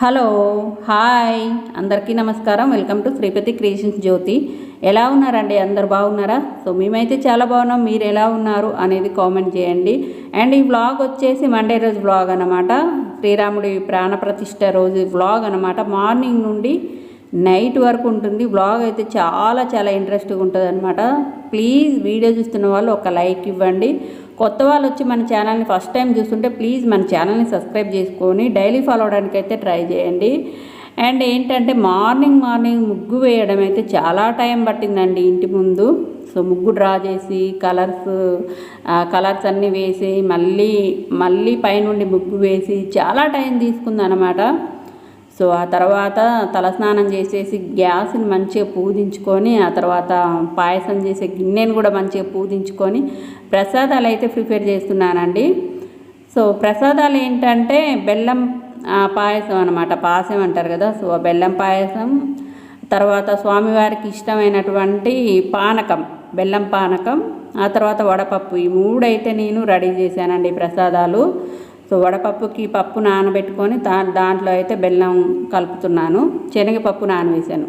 Hello hi. అందరికీ నమస్కారం. Welcome to Sripathi creations Jyothi. ఎలా ఉన్నారండి? అందరు బాగున్నారా? సో మేమైతే చాలా బాగున్నాం. మీరు ఎలా ఉన్నారు అనేది కామెంట్ చేయండి. అండ్ ఈ వ్లాగ్ వచ్చేసి మండే రోజు వ్లాగ్ అనమాట శ్రీరాముడి ప్రాణప్రతిష్ఠ రోజు వ్లాగ్ అనమాట మార్నింగ్ నుండి నైట్ వరకు ఉంటుంది. వ్లాగ్ అయితే చాలా చాలా ఇంట్రెస్ట్గా ఉంటుంది అనమాట ప్లీజ్ వీడియో చూస్తున్న వాళ్ళు ఒక లైక్ ఇవ్వండి. కొత్త వాళ్ళు వచ్చి మన ఛానల్ని ఫస్ట్ టైం చూస్తుంటే ప్లీజ్ మన ఛానల్ని సబ్స్క్రైబ్ చేసుకొని డైలీ ఫాలో అవడానికి అయితే ట్రై చేయండి. అండ్ ఏంటంటే మార్నింగ్ మార్నింగ్ ముగ్గు వేయడం అయితే చాలా టైం పట్టిందండి ఇంటి ముందు. సో ముగ్గు డ్రా చేసి కలర్స్ కలర్స్ అన్నీ వేసి మళ్ళీ మళ్ళీ పైనుండి ముగ్గు వేసి చాలా టైం తీసుకుందనమాట సో ఆ తర్వాత తలస్నానం చేసేసి గ్యాస్ని మంచిగా పూజించుకొని ఆ తర్వాత పాయసం చేసే గిన్నెను కూడా మంచిగా పూజించుకొని ప్రసాదాలు అయితే ప్రిపేర్ చేస్తున్నానండి. సో ప్రసాదాలు ఏంటంటే బెల్లం పాయసం అనమాట పాయసం అంటారు కదా సో ఆ బెల్లం పాయసం తర్వాత స్వామివారికి ఇష్టమైనటువంటి పానకం బెల్లం పానకం ఆ తర్వాత వడపప్పు ఈ మూడైతే నేను రెడీ చేశానండి ప్రసాదాలు. సో వడపప్పుకి పప్పు నానబెట్టుకొని దా దాంట్లో అయితే బెల్లం కలుపుతున్నాను. శనగపప్పు నానవేశాను.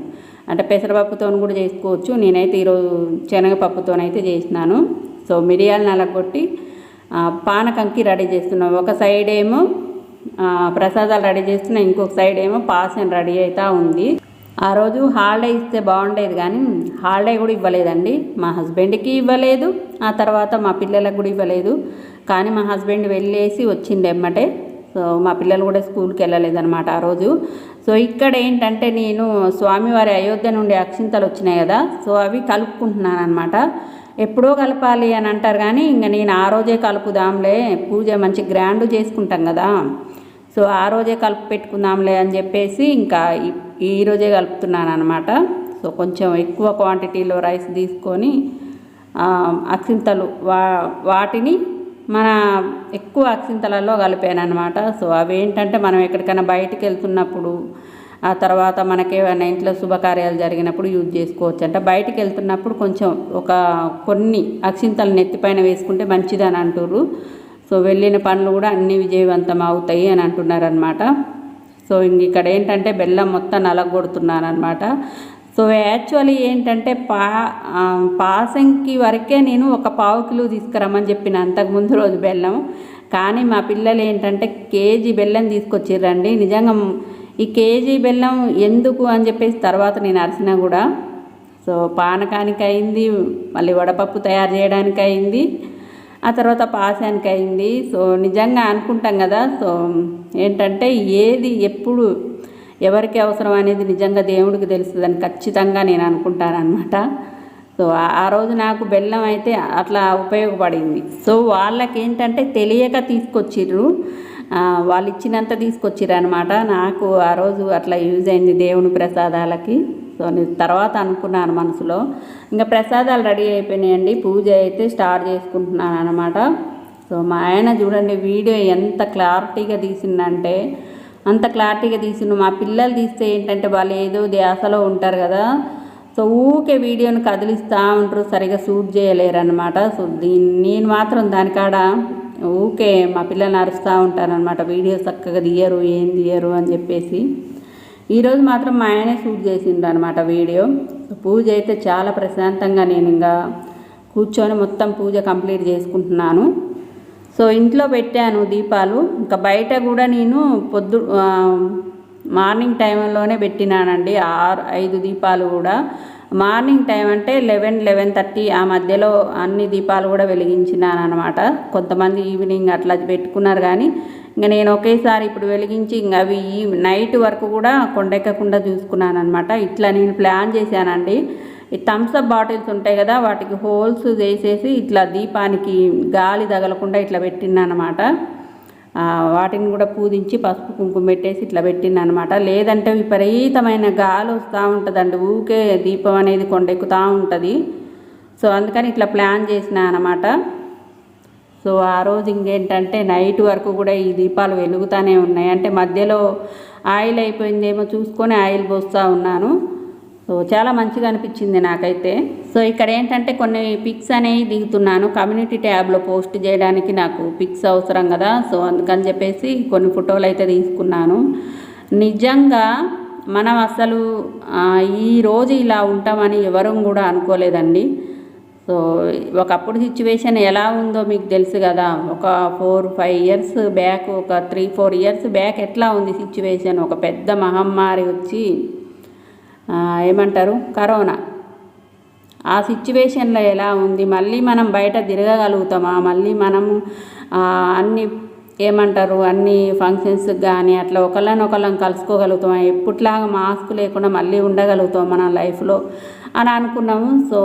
అంటే పెసరపప్పుతో కూడా చేసుకోవచ్చు. నేనైతే ఈరోజు శనగపప్పుతోనైతే చేసినాను. సో మిరియాలు నలగొట్టి పానకంకి రెడీ చేస్తున్నాం ఒక సైడ్ ఏమో ప్రసాదాలు రెడీ చేస్తున్నాం ఇంకొక సైడ్ ఏమో పాసన్ రెడీ అవుతూ ఉంది. ఆ రోజు హాలిడే ఇస్తే బాగుండేది కానీ హాలిడే కూడా ఇవ్వలేదండి. మా హస్బెండ్కి ఇవ్వలేదు ఆ తర్వాత మా పిల్లలకు కూడా ఇవ్వలేదు. కానీ మా హస్బెండ్ వెళ్ళేసి వచ్చింది ఎమ్మటే. సో మా పిల్లలు కూడా స్కూల్కి వెళ్ళలేదన్నమాట ఆ రోజు. సో ఇక్కడ ఏంటంటే నేను స్వామివారి అయోధ్య నుండి అక్షింతలు వచ్చినాయి కదా సో అవి కలుపుకుంటున్నాను అనమాట ఎప్పుడో కలపాలి అని అంటారు కానీ ఇంకా నేను ఆ రోజే కలుపుదాంలే పూజ మంచి గ్రాండ్ చేసుకుంటాం కదా. సో ఆ రోజే కలుపు పెట్టుకుందాంలే అని చెప్పేసి ఇంకా ఈరోజే కలుపుతున్నాను అనమాట సో కొంచెం ఎక్కువ క్వాంటిటీలో రైస్ తీసుకొని అక్షింతలు వా వాటిని మన ఎక్కువ అక్షింతలలో కలిపాను అనమాట సో అవి ఏంటంటే మనం ఎక్కడికైనా బయటికి వెళ్తున్నప్పుడు ఆ తర్వాత మనకేమైనా ఇంట్లో శుభకార్యాలు జరిగినప్పుడు యూజ్ చేసుకోవచ్చు. అంటే బయటికి వెళ్తున్నప్పుడు కొంచెం ఒక కొన్ని అక్షింతలు నెత్తిపైన వేసుకుంటే మంచిదని అంటుర్రు. సో వెళ్ళిన పనులు కూడా అన్ని విజయవంతం అవుతాయి అని అంటున్నారనమాట సో ఇక్కడ ఏంటంటే బెల్లం మొత్తం నలగొడుతున్నాను అనమాట సో యాక్చువల్లీ ఏంటంటే పా పాసింగ్కి పాసంకి వరకే నేను ఒక పావు కిలో తీసుకురమ్మని చెప్పిన అంతకుముందు రోజు బెల్లం. కానీ మా పిల్లలు ఏంటంటే కేజీ బెల్లం తీసుకొచ్చిర్రండి. నిజంగా ఈ కేజీ బెల్లం ఎందుకు అని చెప్పేసి తర్వాత నేను అరిసినా కూడా. సో పానకానికి అయింది మళ్ళీ వడపప్పు తయారు చేయడానికి అయింది ఆ తర్వాత పాశానికి అయింది సో నిజంగా అనుకుంటాం కదా సో ఏంటంటే ఏది ఎప్పుడు ఎవరికి అవసరం అనేది నిజంగా దేవుడికి తెలుస్తుందని ఖచ్చితంగా నేను అనుకుంటాను అనమాట సో ఆ- రోజు నాకు బెల్లం అయితే అట్లా ఉపయోగపడింది. సో వాళ్ళకి ఏంటంటే తెలియక తీసుకొచ్చిర్రు. వాళ్ళు ఇచ్చినంత తీసుకొచ్చిర్రు అనమాట నాకు ఆ రోజు అట్లా యూజ్ అయింది దేవుని ప్రసాదాలకి. సో నేను తర్వాత అనుకున్నాను మనసులో. ఇంకా ప్రసాదాలు రెడీ అయిపోయినాయండి. పూజ అయితే స్టార్ట్ చేసుకుంటున్నాను అనమాట సో మా ఆయన చూడండి వీడియో ఎంత క్లారిటీగా తీసిందంటే అంత క్లారిటీగా తీసిండు. మా పిల్లలు తీస్తే ఏంటంటే వాళ్ళు ఏదో ధ్యాసలో ఉంటారు కదా. సో ఊకే వీడియోని కదిలిస్తూ ఉంటారు సరిగా షూట్ చేయలేరు అనమాట సో దీన్ని నేను మాత్రం దానికాడ ఊకే మా పిల్లల్ని అరుస్తూ ఉంటారనమాట వీడియో చక్కగా తీయరు ఏం తీయరు అని చెప్పేసి. ఈరోజు మాత్రం మా ఆయనే షూట్ చేసిండు అనమాట వీడియో. పూజ అయితే చాలా ప్రశాంతంగా నేను ఇంకా కూర్చొని మొత్తం పూజ కంప్లీట్ చేసుకుంటున్నాను. సో ఇంట్లో పెట్టాను దీపాలు. ఇంకా బయట కూడా నేను పొద్దు మార్నింగ్ టైంలోనే పెట్టినానండి. ఆరు ఐదు దీపాలు కూడా. మార్నింగ్ టైం అంటే లెవెన్ లెవెన్ థర్టీ ఆ మధ్యలో అన్ని దీపాలు కూడా వెలిగించినాను అనమాట కొంతమంది ఈవినింగ్ అట్లా పెట్టుకున్నారు కానీ ఇంకా నేను ఒకేసారి ఇప్పుడు వెలిగించి ఇంకా అవి ఈ నైట్ వరకు కూడా కొండెక్కకుండా చూసుకున్నాను అనమాట ఇట్లా నేను ప్లాన్ చేశానండి. ఈ థమ్స్అప్ బాటిల్స్ ఉంటాయి కదా వాటికి హోల్స్ వేసేసి ఇట్లా దీపానికి గాలి తగలకుండా ఇట్లా పెట్టినానమాట వాటిని కూడా పూజించి పసుపు కుంకుమ పెట్టేసి ఇట్లా పెట్టిన అనమాట లేదంటే విపరీతమైన గాలి వస్తూ ఉంటుందండి ఊకే దీపం అనేది కొండెక్కుతూ ఉంటుంది. సో అందుకని ఇట్లా ప్లాన్ చేసిన అనమాట సో ఆ రోజు ఇంకేంటంటే నైట్ వరకు కూడా ఈ దీపాలు వెలుగుతూనే ఉన్నాయి. అంటే మధ్యలో ఆయిల్ అయిపోయిందేమో చూసుకొని ఆయిల్ పోస్తూ ఉన్నాను. సో చాలా మంచిగా అనిపించింది నాకైతే. సో ఇక్కడ ఏంటంటే కొన్ని పిక్స్ అనేవి దిగుతున్నాను. కమ్యూనిటీ ట్యాబ్లో పోస్ట్ చేయడానికి నాకు పిక్స్ అవసరం కదా. సో అందుకని చెప్పేసి కొన్ని ఫోటోలు అయితే తీసుకున్నాను. నిజంగా మనం అసలు ఈ రోజు ఇలా ఉంటామని ఎవరూ కూడా అనుకోలేదండి. సో ఒకప్పుడు సిచ్యువేషన్ ఎలా ఉందో మీకు తెలుసు కదా. ఒక ఫోర్ ఫైవ్ ఇయర్స్ బ్యాక్ ఒక త్రీ ఫోర్ ఇయర్స్ బ్యాక్ ఎట్లా ఉంది సిచ్యువేషన్ ఒక పెద్ద మహమ్మారి వచ్చి ఏమంటారు? కరోనా. ఆ సిచ్యువేషన్లో ఎలా ఉంది? మళ్ళీ మనం బయట తిరగగలుగుతామా? మళ్ళీ మనము అన్ని ఏమంటారు? అన్ని ఫంక్షన్స్ కానీ అట్లా ఒకళ్ళని ఒకళ్ళని కలుసుకోగలుగుతాం ఎప్పుట్లాగా మాస్క్ లేకుండా మళ్ళీ ఉండగలుగుతాం మన లైఫ్లో అని అనుకున్నాము. సో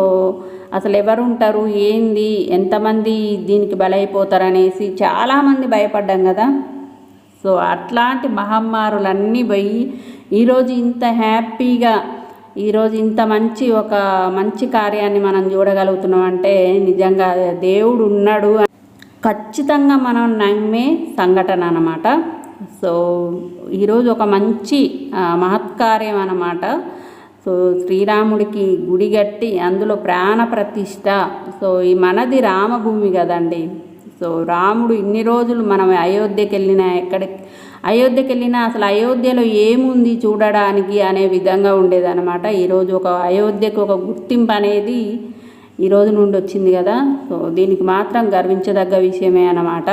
అసలు ఎవరు ఉంటారు? ఏంది? ఎంతమంది దీనికి బలైపోతారనేసి చాలామంది భయపడ్డాం కదా. సో అట్లాంటి మహమ్మారులన్నీ పోయి ఈరోజు ఇంత హ్యాపీగా ఈరోజు ఇంత మంచి ఒక మంచి కార్యాన్ని మనం చూడగలుగుతున్నాం అంటే నిజంగా దేవుడు ఉన్నాడు. ఖచ్చితంగా మనం నమ్మే సంఘటన అన్నమాట. సో ఈరోజు ఒక మంచి మహత్కార్యం అన్నమాట. సో శ్రీరాముడికి గుడి కట్టి అందులో ప్రాణ ప్రతిష్ట. సో ఈ మనది రామభూమి కదండి. సో రాముడు ఇన్ని రోజులు మనం అయోధ్యకి వెళ్ళినా ఎక్కడికి అయోధ్యకి వెళ్ళినా అసలు అయోధ్యలో ఏముంది చూడడానికి అనే విధంగా ఉండేదన్నమాట. ఈరోజు ఒక అయోధ్యకు ఒక గుర్తింపు అనేది ఈ రోజు నుండి వచ్చింది కదా. సో దీనికి మాత్రం గర్వించదగ్గ విషయమే అన్నమాట.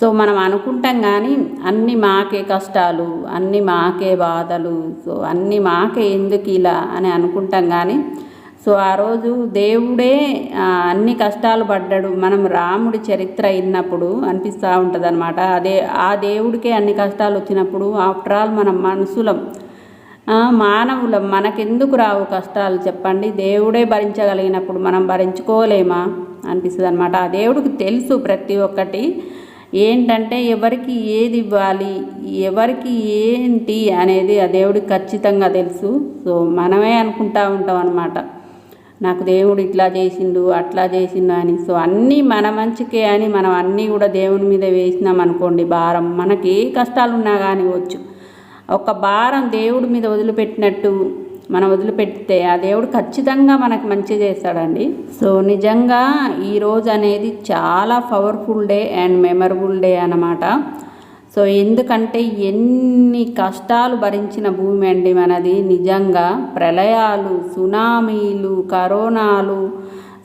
సో మనం అనుకుంటాం కానీ అన్ని మాకే కష్టాలు అన్ని మాకే బాధలు సో అన్ని మాకే ఎందుకు ఇలా అని అనుకుంటాం కానీ సో ఆ రోజు దేవుడే అన్ని కష్టాలు పడ్డాడు. మనం రాముడి చరిత్ర అయినప్పుడు అనిపిస్తూ ఉంటుంది అనమాట అదే ఆ దేవుడికే అన్ని కష్టాలు వచ్చినప్పుడు ఆఫ్టర్ ఆల్ మనం మనుషులం. మానవులం. మనకెందుకు రావు కష్టాలు చెప్పండి? దేవుడే భరించగలిగినప్పుడు మనం భరించుకోలేమా? అనిపిస్తుంది అనమాట ఆ దేవుడికి తెలుసు ప్రతి ఒక్కటి. ఏంటంటే ఎవరికి ఏది ఇవ్వాలి ఎవరికి ఏంటి అనేది ఆ దేవుడికి ఖచ్చితంగా తెలుసు. సో మనమే అనుకుంటా ఉంటాం అనమాట నాకు దేవుడు ఇట్లా చేసిండు అట్లా చేసిండు అని. సో అన్నీ మన మంచికే అని మనం అన్నీ కూడా దేవుని మీద వేసినాం అనుకోండి భారం. మనకి ఏ కష్టాలు ఉన్నా కానివచ్చు ఒక భారం దేవుడి మీద వదిలిపెట్టినట్టు మనం వదిలిపెడితే ఆ దేవుడు ఖచ్చితంగా మనకు మంచి చేస్తాడండి. సో నిజంగా ఈ రోజు అనేది చాలా powerful day and memorable day అన్నమాట. సో ఎందుకంటే ఎన్ని కష్టాలు భరించిన భూమి అండి మనది. నిజంగా ప్రళయాలు సునామీలు కరోనాలు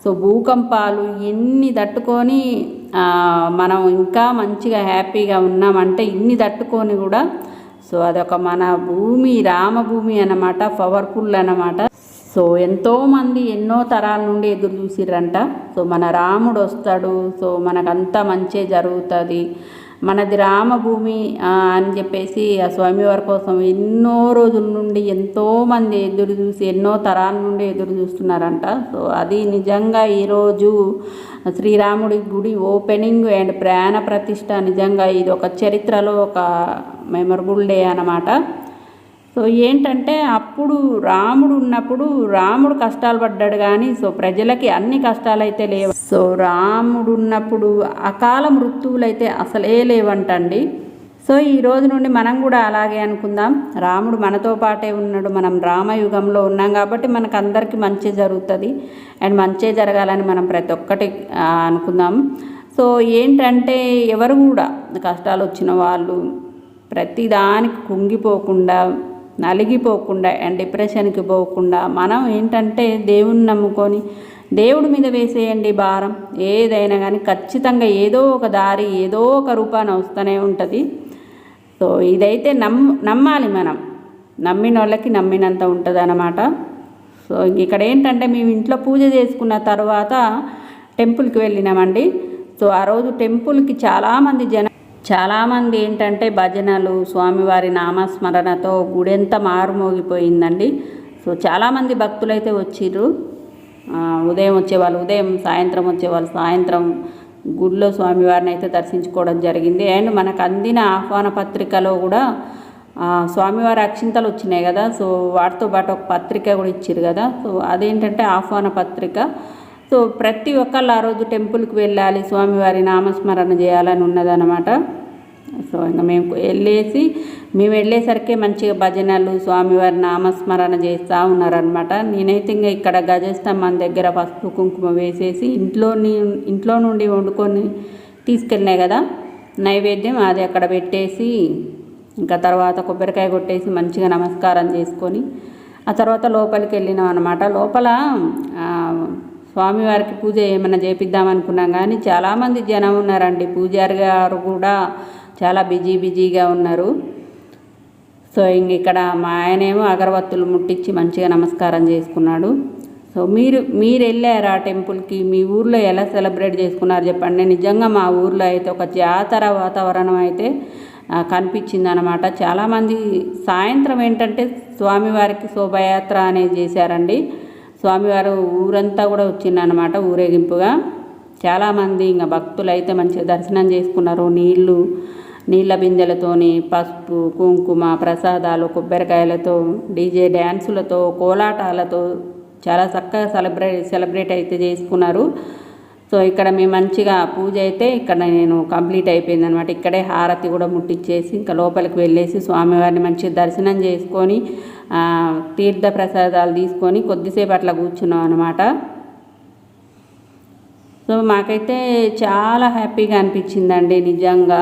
సో భూకంపాలు ఎన్ని తట్టుకొని మనం ఇంకా మంచిగా హ్యాపీగా ఉన్నామంటే ఇన్ని తట్టుకొని కూడా సో అదొక మన భూమి రామభూమి అన్నమాట పవర్ఫుల్ అన్నమాట. సో ఎంతోమంది ఎన్నో తరాల నుండి ఎదురు చూసిర్రంట. సో మన రాముడు వస్తాడు సో మనకంతా మంచి జరుగుతుంది. మనది రామభూమి అని చెప్పేసి ఆ స్వామివారి కోసం ఎన్నో రోజుల నుండి ఎంతోమంది ఎదురు చూసి ఎన్నో తరాల నుండి ఎదురు చూస్తున్నారంట. సో అది నిజంగా ఈరోజు శ్రీరాముడి గుడి ఓపెనింగ్ అండ్ ప్రాణ ప్రతిష్ట నిజంగా ఇది ఒక చరిత్రలో ఒక మెమరబుల్ డే అన్నమాట. సో ఏంటంటే అప్పుడు రాముడు ఉన్నప్పుడు రాముడు కష్టాలు పడ్డాడు కానీ సో ప్రజలకి అన్ని కష్టాలు అయితే లేవు. సో రాముడు ఉన్నప్పుడు అకాల మృత్యువులు అయితే అసలే లేవంటండి. సో ఈ రోజు నుండి మనం కూడా అలాగే అనుకుందాం. రాముడు మనతో పాటే ఉన్నాడు. మనం రామయుగంలో ఉన్నాం కాబట్టి మనకు అందరికీ మంచి జరుగుతుంది. అండ్ మంచి జరగాలని మనం ప్రతి ఒక్కటి అనుకుందాం. సో ఏంటంటే ఎవరు కూడా కష్టాలు వచ్చిన వాళ్ళు ప్రతిదానికి కుంగిపోకుండా నలిగిపోకుండా అండ్ డిప్రెషన్కి పోకుండా మనం ఏంటంటే దేవుణ్ణి నమ్ముకొని దేవుడి మీద వేసేయండి భారం. ఏదైనా కానీ ఖచ్చితంగా ఏదో ఒక దారి ఏదో ఒక రూపాన వస్తూనే ఉంటుంది. సో ఇదైతే నమ్ నమ్మాలి మనం. నమ్మిన వాళ్ళకి నమ్మినంత ఉంటుంది అన్నమాట సో ఇక్కడ ఏంటంటే మేము ఇంట్లో పూజ చేసుకున్న తర్వాత టెంపుల్కి వెళ్ళినామండి. సో ఆ రోజు టెంపుల్కి చాలామంది జన చాలామంది ఏంటంటే భజనలు స్వామివారి నామస్మరణతో గుడెంత మారుమోగిపోయిందండి. సో చాలామంది భక్తులైతే వచ్చిర్రు. ఉదయం వచ్చేవాళ్ళు ఉదయం సాయంత్రం వచ్చేవాళ్ళు సాయంత్రం గుడిలో స్వామివారిని అయితే దర్శించుకోవడం జరిగింది. అండ్ మనకు అందిన ఆహ్వాన పత్రికలో కూడా స్వామివారి అక్షింతలు వచ్చినాయి కదా. సో వాటితో పాటు ఒక పత్రిక కూడా ఇచ్చారు కదా. సో అదేంటంటే ఆహ్వాన పత్రిక. సో ప్రతి ఒక్కళ్ళు ఆ రోజు టెంపుల్కి వెళ్ళాలి స్వామివారి నామస్మరణ చేయాలని ఉన్నదనమాట సో ఇంకా మేము వెళ్ళేసి మేము వెళ్ళేసరికి మంచిగా భజనలు స్వామివారి నామస్మరణ చేస్తూ ఉన్నారనమాట నేనైతే ఇంకా ఇక్కడ గజస్తంభం దగ్గర పసుపు కుంకుమ వేసేసి ఇంట్లో ఇంట్లో నుండి వండుకొని తీసుకెళ్ళినాయి కదా నైవేద్యం అది అక్కడ పెట్టేసి ఇంకా తర్వాత కొబ్బరికాయ కొట్టేసి మంచిగా నమస్కారం చేసుకొని ఆ తర్వాత లోపలికి వెళ్ళినాం అనమాట లోపల స్వామివారికి పూజ ఏమైనా చేపిద్దామనుకున్నాం కానీ చాలామంది జనం ఉన్నారండి. పూజారి గారు కూడా చాలా బిజీ బిజీగా ఉన్నారు. సో ఇంక ఇక్కడ మా ఆయనేమో అగరబత్తులు ముట్టించి మంచిగా నమస్కారం చేసుకున్నాడు. సో మీరు మీరు వెళ్ళారా టెంపుల్కి? మీ ఊర్లో ఎలా సెలబ్రేట్ చేసుకున్నారు చెప్పండి. నిజంగా మా ఊర్లో అయితే ఒక జాతర వాతావరణం అయితే కనిపించింది అనమాట చాలామంది సాయంత్రం ఏంటంటే స్వామివారికి శోభయాత్ర అనేది చేశారండి. స్వామివారు ఊరంతా కూడా వచ్చిందనమాట ఊరేగింపుగా. చాలామంది ఇంకా భక్తులు అయితే మంచిగా దర్శనం చేసుకున్నారు. నీళ్ళు నీళ్ళ బిందెలతోని పసుపు కుంకుమ ప్రసాదాలు కొబ్బరికాయలతో డీజే డ్యాన్సులతో కోలాటాలతో చాలా చక్కగా సెలబ్రేట్ సెలబ్రేట్ అయితే చేసుకున్నారు. సో ఇక్కడ మేము మంచిగా పూజ అయితే ఇక్కడ నేను కంప్లీట్ అయిపోయింది అనమాట ఇక్కడే హారతి కూడా ముట్టించేసి ఇంకా లోపలికి వెళ్ళేసి స్వామివారిని మంచిగా దర్శనం చేసుకొని తీర్థ ప్రసాదాలు తీసుకొని కొద్దిసేపు అట్లా కూర్చున్నాం అనమాట సో మాకైతే చాలా హ్యాపీగా అనిపించిందండి నిజంగా.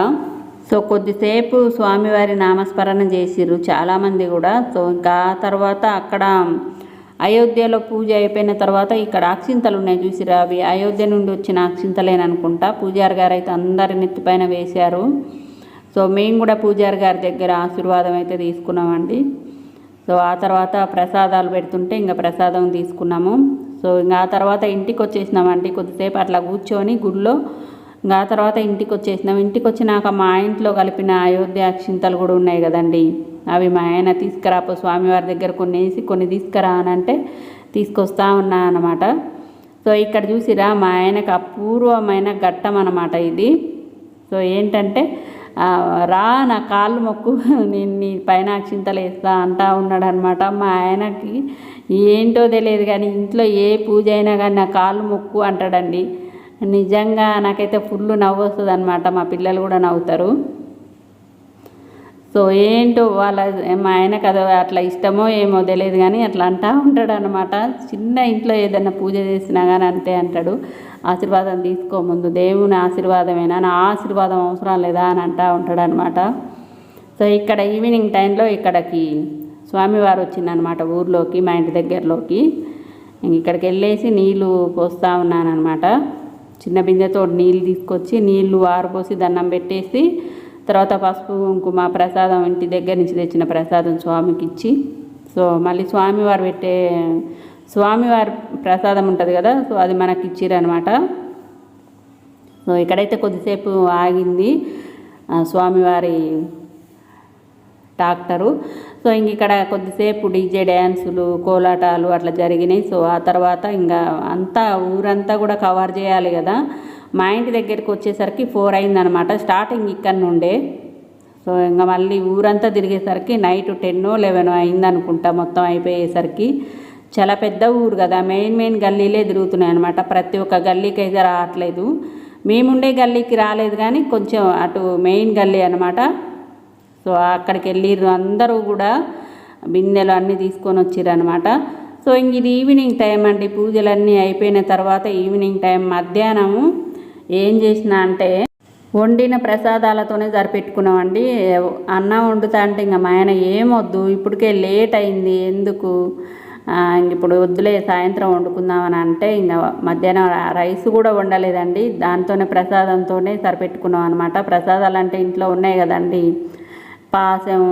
సో కొద్దిసేపు స్వామివారి నామస్మరణ చేసిర్రు చాలామంది కూడా. సో ఇంకా తర్వాత అక్కడ అయోధ్యలో పూజ అయిపోయిన తర్వాత ఇక్కడ ఆక్షింతలు ఉన్నాయి చూసిరా అవి. అయోధ్య నుండి వచ్చిన ఆక్షింతలేననుకుంటా పూజారి గారు అయితే అందరి నెత్తిపైన వేశారు. సో మేము కూడా పూజారి గారి దగ్గర ఆశీర్వాదం అయితే తీసుకున్నామండి. సో ఆ తర్వాత ప్రసాదాలు పెడుతుంటే ఇంకా ప్రసాదం తీసుకున్నాము. సో ఇంకా ఆ తర్వాత ఇంటికి వచ్చేసినామండి కొద్దిసేపు అట్లా కూర్చొని గుడిలో. ఇంకా ఆ తర్వాత ఇంటికి వచ్చేసినాం. ఇంటికి వచ్చినాక మా ఇంట్లో కలిపిన అయోధ్య అక్షింతలు కూడా ఉన్నాయి కదండి. అవి మా ఆయన తీసుకురాపో స్వామివారి దగ్గర కొన్ని వేసి కొన్ని తీసుకురా అని అంటే తీసుకొస్తా ఉన్నా అన్నమాట. సో ఇక్కడ చూసిరా మా ఆయనకు అపూర్వమైన ఘట్టం అనమాట ఇది. సో ఏంటంటే రా నా కాళ్ళు మొక్కు నేను నీ పైన అక్షింతలు వేస్తా అంటా ఉన్నాడనమాట మా ఆయనకి ఏంటో తెలియదు కానీ ఇంట్లో ఏ పూజ అయినా కానీ నా కాళ్ళు మొక్కు అంటాడండి. నిజంగా నాకైతే ఫుల్ నవ్వు వస్తుంది అనమాట మా పిల్లలు కూడా నవ్వుతారు. సో ఏంటో వాళ్ళ మా ఆయనకు అదో అట్లా ఇష్టమో ఏమో తెలియదు కానీ అట్లా అంటా ఉంటాడు అనమాట చిన్న ఇంట్లో ఏదైనా పూజ చేసినా కానీ అంతే అంటాడు. ఆశీర్వాదం తీసుకో ముందు. దేవుని ఆశీర్వాదమేనా? నా ఆశీర్వాదం అవసరం లేదా అని అంటా ఉంటాడు అనమాట సో ఇక్కడ ఈవినింగ్ టైంలో ఇక్కడికి స్వామివారు వచ్చిందనమాట ఊర్లోకి మా ఇంటి దగ్గరలోకి. ఇక్కడికి వెళ్ళేసి నీళ్ళు పోస్తూ ఉన్నానమాట చిన్న బిందెతో నీళ్ళు తీసుకొచ్చి నీళ్ళు ఆరిపోసి దండం పెట్టేసి తర్వాత పసుపు కుంకుమ ప్రసాదం ఇంటి దగ్గర నుంచి తెచ్చిన ప్రసాదం స్వామికి ఇచ్చి సో మళ్ళీ స్వామివారు పెట్టే స్వామివారి ప్రసాదం ఉంటుంది కదా సో అది మనకి ఇచ్చిరనమాట సో ఇక్కడైతే కొద్దిసేపు ఆగింది స్వామివారి డాక్టరు. సో ఇంక ఇక్కడ కొద్దిసేపు డీజే డ్యాన్సులు కోలాటాలు అట్లా జరిగినాయి. సో ఆ తర్వాత ఇంకా అంతా ఊరంతా కూడా కవర్ చేయాలి కదా. మా ఇంటి దగ్గరికి వచ్చేసరికి ఫోర్ అయిందనమాట. స్టార్టింగ్ ఇక్కడ నుండే. సో ఇంకా మళ్ళీ ఊరంతా తిరిగేసరికి నైట్ టెన్ లెవెన్ అయిందనుకుంటా మొత్తం అయిపోయేసరికి. చాలా పెద్ద ఊరు కదా మెయిన్ మెయిన్ గల్లీలే తిరుగుతున్నాయి అనమాట ప్రతి ఒక్క గల్లీకి అయితే రావట్లేదు. మేముండే గల్లీకి రాలేదు కానీ కొంచెం అటు మెయిన్ గల్లీ అనమాట సో అక్కడికి వెళ్ళిర్రు అందరూ కూడా. బిందెలు అన్నీ తీసుకొని వచ్చిర్రు అనమాట సో ఇంక ఇది ఈవినింగ్ టైం అండి. పూజలన్నీ అయిపోయిన తర్వాత ఈవినింగ్ టైం మధ్యాహ్నము. ఏం చేసిన అంటే వండిన ప్రసాదాలతోనే సరిపెట్టుకున్నామండి. అన్నం వండుతా అంటే ఇంకా మా ఆయన ఏమొద్దు ఇప్పటికే లేట్ అయింది ఎందుకు? ఇప్పుడు వద్దులే సాయంత్రం వండుకుందామని అంటే ఇంకా మధ్యాహ్నం రైస్ కూడా వండలేదండి. దాంతోనే ప్రసాదంతోనే సరిపెట్టుకున్నాం అనమాట ప్రసాదాలు అంటే ఇంట్లో ఉన్నాయి కదండి. పాసం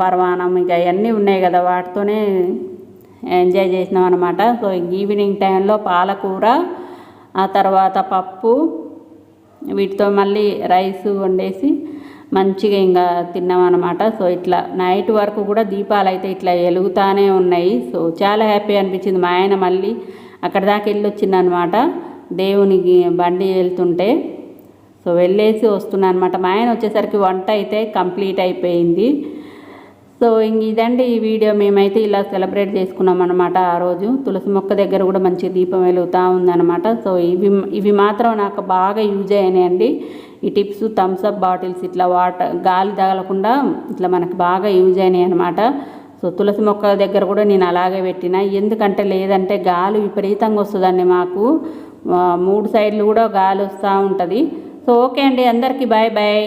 పర్వాణం ఇక అవన్నీ ఉన్నాయి కదా వాటితోనే ఎంజాయ్ చేసినాం అనమాట సో ఈవినింగ్ టైంలో పాలకూర ఆ తర్వాత పప్పు వీటితో మళ్ళీ రైస్ వండేసి మంచిగా ఇంకా తిన్నామన్నమాట. సో ఇట్లా నైట్ వరకు కూడా దీపాలు అయితే ఇట్లా వెలుగుతానే ఉన్నాయి. సో చాలా హ్యాపీ అనిపించింది. మా ఆయన మళ్ళీ అక్కడ దాకా వెళ్ళి వచ్చిందనమాట దేవునికి బండి వెళ్తుంటే. సో వెళ్ళేసి వస్తున్నా అనమాట మా ఆయన వచ్చేసరికి వంట అయితే కంప్లీట్ అయిపోయింది. సో ఇంక ఇదండి ఈ వీడియో. మేమైతే ఇలా సెలబ్రేట్ చేసుకున్నాం అనమాట ఆ రోజు. తులసి మొక్క దగ్గర కూడా మంచి దీపం వెలుగుతూ ఉందన్నమాట. సో ఇవి ఇవి మాత్రం నాకు బాగా యూజ్ అయినాయండి. ఈ టిప్స్ థమ్స్ అప్ బాటిల్స్ ఇట్లా వాటర్ గాలి తగలకుండా ఇట్లా మనకి బాగా యూజ్ అయినాయి అనమాట సో తులసి మొక్క దగ్గర కూడా నేను అలాగే పెట్టిన. ఎందుకంటే లేదంటే గాలి విపరీతంగా వస్తుందండి మాకు. మూడు సైడ్లు కూడా గాలి వస్తూ ఉంటుంది. సో ఓకే అండి అందరికీ బాయ్ బాయ్.